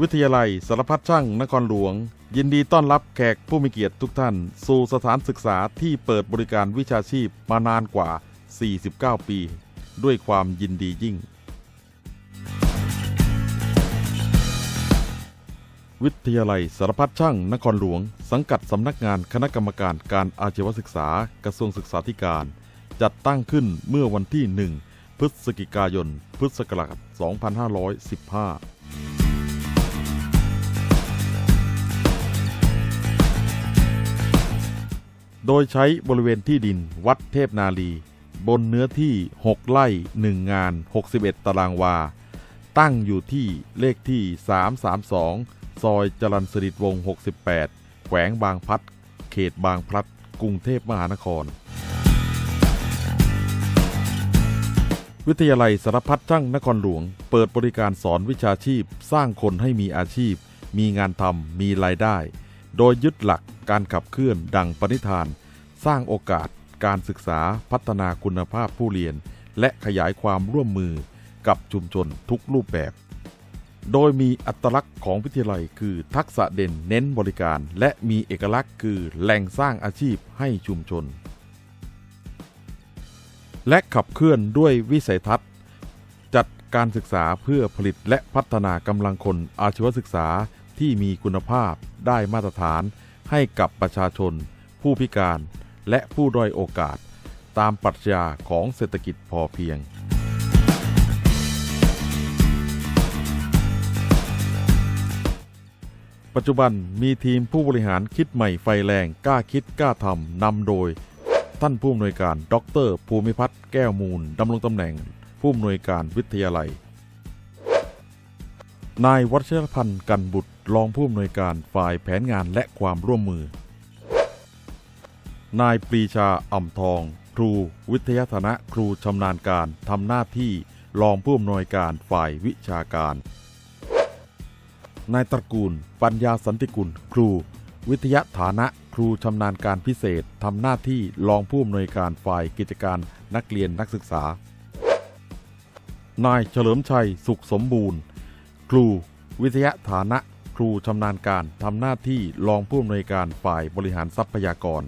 วิทยาลัยสารพัดช่างนครหลวง ยินดีต้อนรับแขกผู้มีเกียรติทุกท่าน สู่สถานศึกษาที่เปิดบริการวิชาชีพมานานกว่า 49 ปี ด้วยความยินดียิ่ง วิทยาลัยสารพัดช่างนครหลวง สังกัดสำนักงานคณะกรรมการการอาชีวศึกษากระทรวงศึกษาธิการ จัดตั้งขึ้นเมื่อวันที่ 1 พฤศจิกายน พุทธศักราช 2515 โดยใช้บริเวณที่ดินวัดเทพนาลี บนเนื้อที่ 6 ไร่ 1 งาน 61 ตารางวา ตั้งอยู่ที่เลขที่ 332 ซอยจรัญสฤษดิ์วง 68 แขวงบางพัด เขตบางพลัด กรุงเทพมหานคร วิทยาลัยสารพัดช่างนครหลวง เปิดบริการสอนวิชาชีพ สร้างคนให้มีอาชีพ มีงานทำมีรายได้ โดยยึดหลักการขับเคลื่อนดังปณิธาน สร้างโอกาสการศึกษาพัฒนาคุณภาพผู้เรียน และขยายความร่วมมือกับชุมชนทุกรูปแบบ โดยมีอัตลักษณ์ของวิทยาลัยคือทักษะเด่นเน้นบริการ และมีเอกลักษณ์คือแหล่งสร้างอาชีพให้ชุมชน และขับเคลื่อนด้วยวิสัยทัศน์ จัดการศึกษาเพื่อผลิตและพัฒนากำลังคนอาชีวศึกษา ที่มีคุณภาพได้มาตรฐานให้กับประชาชน ผู้พิการและผู้ด้อยโอกาส ตามปรัชญาของเศรษฐกิจพอเพียง ปัจจุบันมีทีมผู้บริหารคิดใหม่ไฟแรงกล้าคิดกล้าทำนำโดย ท่านผู้อำนวยการ ดร ภูมิพัฒน์แก้วมูลดำรงตำแหน่ง ผู้อำนวยการวิทยาลัย นายวัชรพันธ์กันบุตรรองผู้อำนวยการฝ่ายแผนงานและความร่วมมือ นายปรีชาอ่ำทอง ครูวิทยาฐานะครูชำนาญการทำหน้าที่รองผู้อำนวยการฝ่ายวิชาการ นายตระกูล ปัญญาสันติกุล ครู วิทยาฐานะครูชำนาญการพิเศษทำหน้าที่รองผู้อำนวยการฝ่ายกิจการนักเรียนนักศึกษา นายเฉลิมชัยสุขสมบูรณ์ รูวิทยาฐานะครูชำนาญการทำหน้าที่รองผู้อำนวยการฝ่ายบริหารทรัพยากร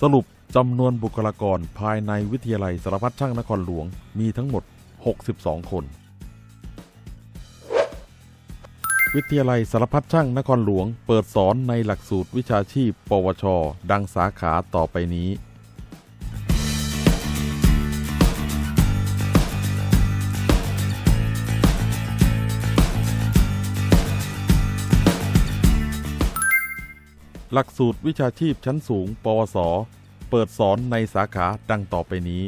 สรุปจำนวนบุคลากรภายในวิทยาลัยสารพัดช่างนครหลวงมีทั้งหมด 62 คน วิทยาลัยสารพัดช่างนครหลวง เปิดสอนในหลักสูตรวิชาชีพ ปวช ดังสาขาต่อไปนี้ หลักสูตรวิชาชีพชั้นสูง ปวส เปิดสอนในสาขาดังต่อไปนี้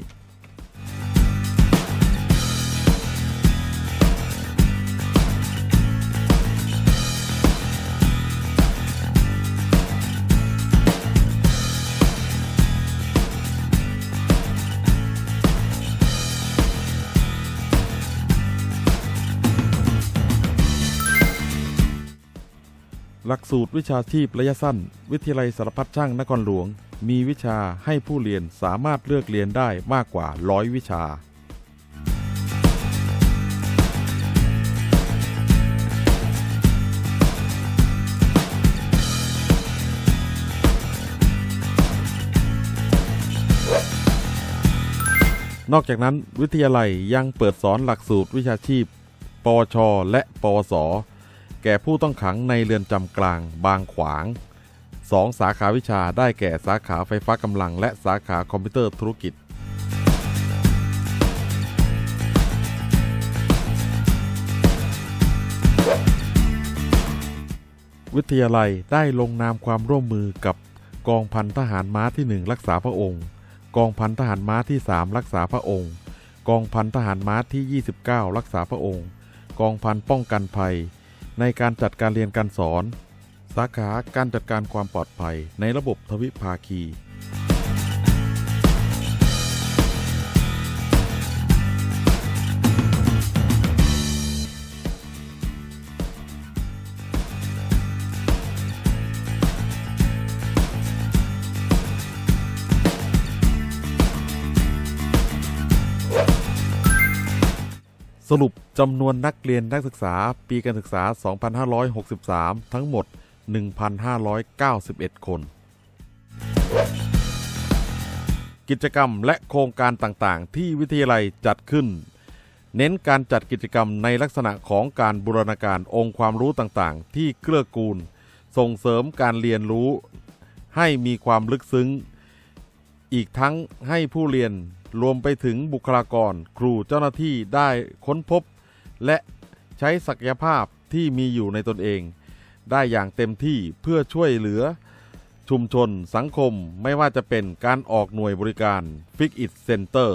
หลักสูตรวิชาชีพระยะสั้น วิทยาลัยสารพัดช่างนครหลวง มีวิชาให้ผู้เรียนสามารถเลือกเรียนได้มากกว่าร้อยวิชา นอกจากนั้นวิทยาลัยยังเปิดสอนหลักสูตรวิชาชีพปวชและปวส แก่ผู้ต้องขังในเรือนจำกลางบางขวาง 2 สาขาวิชาได้แก่สาขาไฟฟ้ากำลัง และสาขาคอมพิวเตอร์ธุรกิจ วิทยาลัยได้ลงนามความร่วมมือกับกองพันทหารม้าที่ 1 รักษาพระองค์ กองพันทหารม้าที่ 3 รักษาพระองค์ กองพันทหารม้าที่ 29 รักษาพระองค์ กองพันป้องกันภัย ในการจัดการเรียนการสอน สาขาการจัดการความปลอดภัยในระบบทวิภาคี สรุปจำนวนนักเรียนนักศึกษาปีการศึกษา 2563 ทั้งหมด 1,591 คน กิจกรรมและโครงการต่างๆ ที่วิทยาลัยจัดขึ้น เน้นการจัดกิจกรรมในลักษณะของการบูรณาการองค์ความรู้ต่างๆ ที่เกื้อกูล ส่งเสริมการเรียนรู้ ให้มีความลึกซึ้ง อีกทั้งให้ผู้เรียน รวมไปถึงบุคลากร ครูเจ้าหน้าที่ได้ค้นพบ และใช้ศักยภาพที่มีอยู่ในตนเอง ได้อย่างเต็มที่เพื่อช่วยเหลือ ชุมชนสังคมไม่ว่าจะเป็นการออกหน่วยบริการ Fix It Center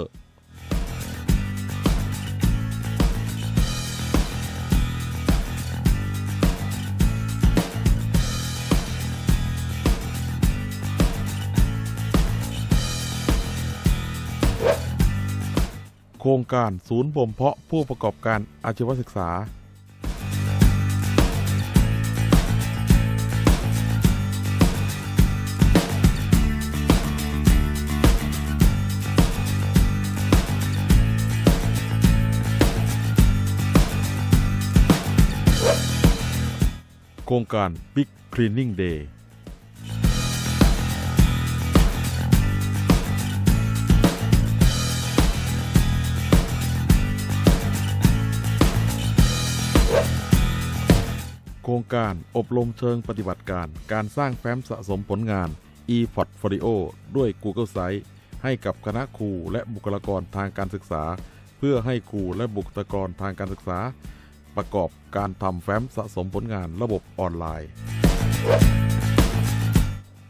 ครงการศูนย์บ่มเพาะผู้ประกอบการอาชีวศึกษา โครงการ Big Cleaning Day รงการอบรมเชิงปฏิบัติการ การสร้างแฟ้มสะสมผลงาน e-portfolio ด้วย Google Sites ให้กับคณะครูและบุคลากรทางการศึกษา เพื่อให้ครูและบุคลากรทางการศึกษา ประกอบการทำแฟ้มสะสมผลงานระบบออนไลน์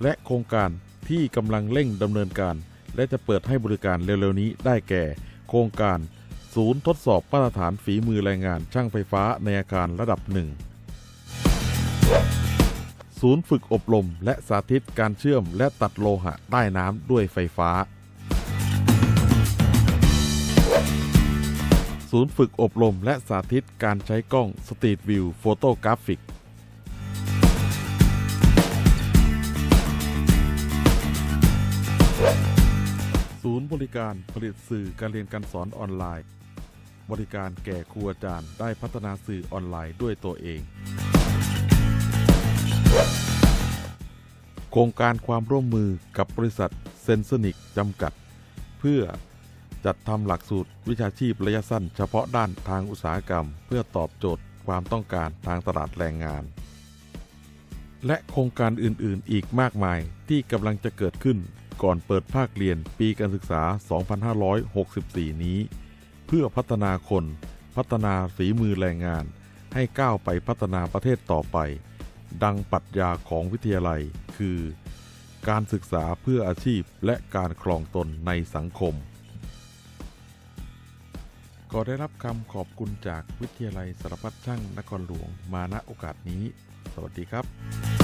และโครงการที่กำลังเร่งดำเนินการ และจะเปิดให้บริการเร็วๆนี้ได้แก่ โครงการศูนย์ทดสอบมาตรฐานฝีมือแรงงานช่างไฟฟ้าในอาคารระดับหนึ่ง ศูนย์ฝึกอบรมและสาธิตการเชื่อมและตัดโลหะใต้น้ำด้วยไฟฟ้า ศูนย์ฝึกอบรมและสาธิตการใช้กล้องสตรีทวิวโฟโตกราฟิก ศูนย์บริการผลิตสื่อการเรียนการสอนออนไลน์ บริการแก่ครูอาจารย์ได้พัฒนาสื่อออนไลน์ด้วยตัวเอง โครงการความร่วมมือกับบริษัทเซนเซนิกจำกัด เพื่อจัดทำหลักสูตรวิชาชีพระยะสั้นเฉพาะด้านทางอุตสาหกรรม เพื่อตอบโจทย์ความต้องการทางตลาดแรงงาน และโครงการอื่นๆ อีกมากมายที่กำลังจะเกิดขึ้นก่อนเปิดภาคเรียนปีการศึกษา 2564 นี้ เพื่อพัฒนาคน พัฒนาฝีมือแรงงาน ให้ก้าวไปพัฒนาประเทศต่อไป ดังปรัชญาของวิทยาลัย คือ การศึกษาเพื่ออาชีพและการครองตนในสังคม ก็ได้รับคำขอบคุณจากวิทยาลัยสารพัดช่างนครหลวงมาณโอกาสนี้ สวัสดีครับ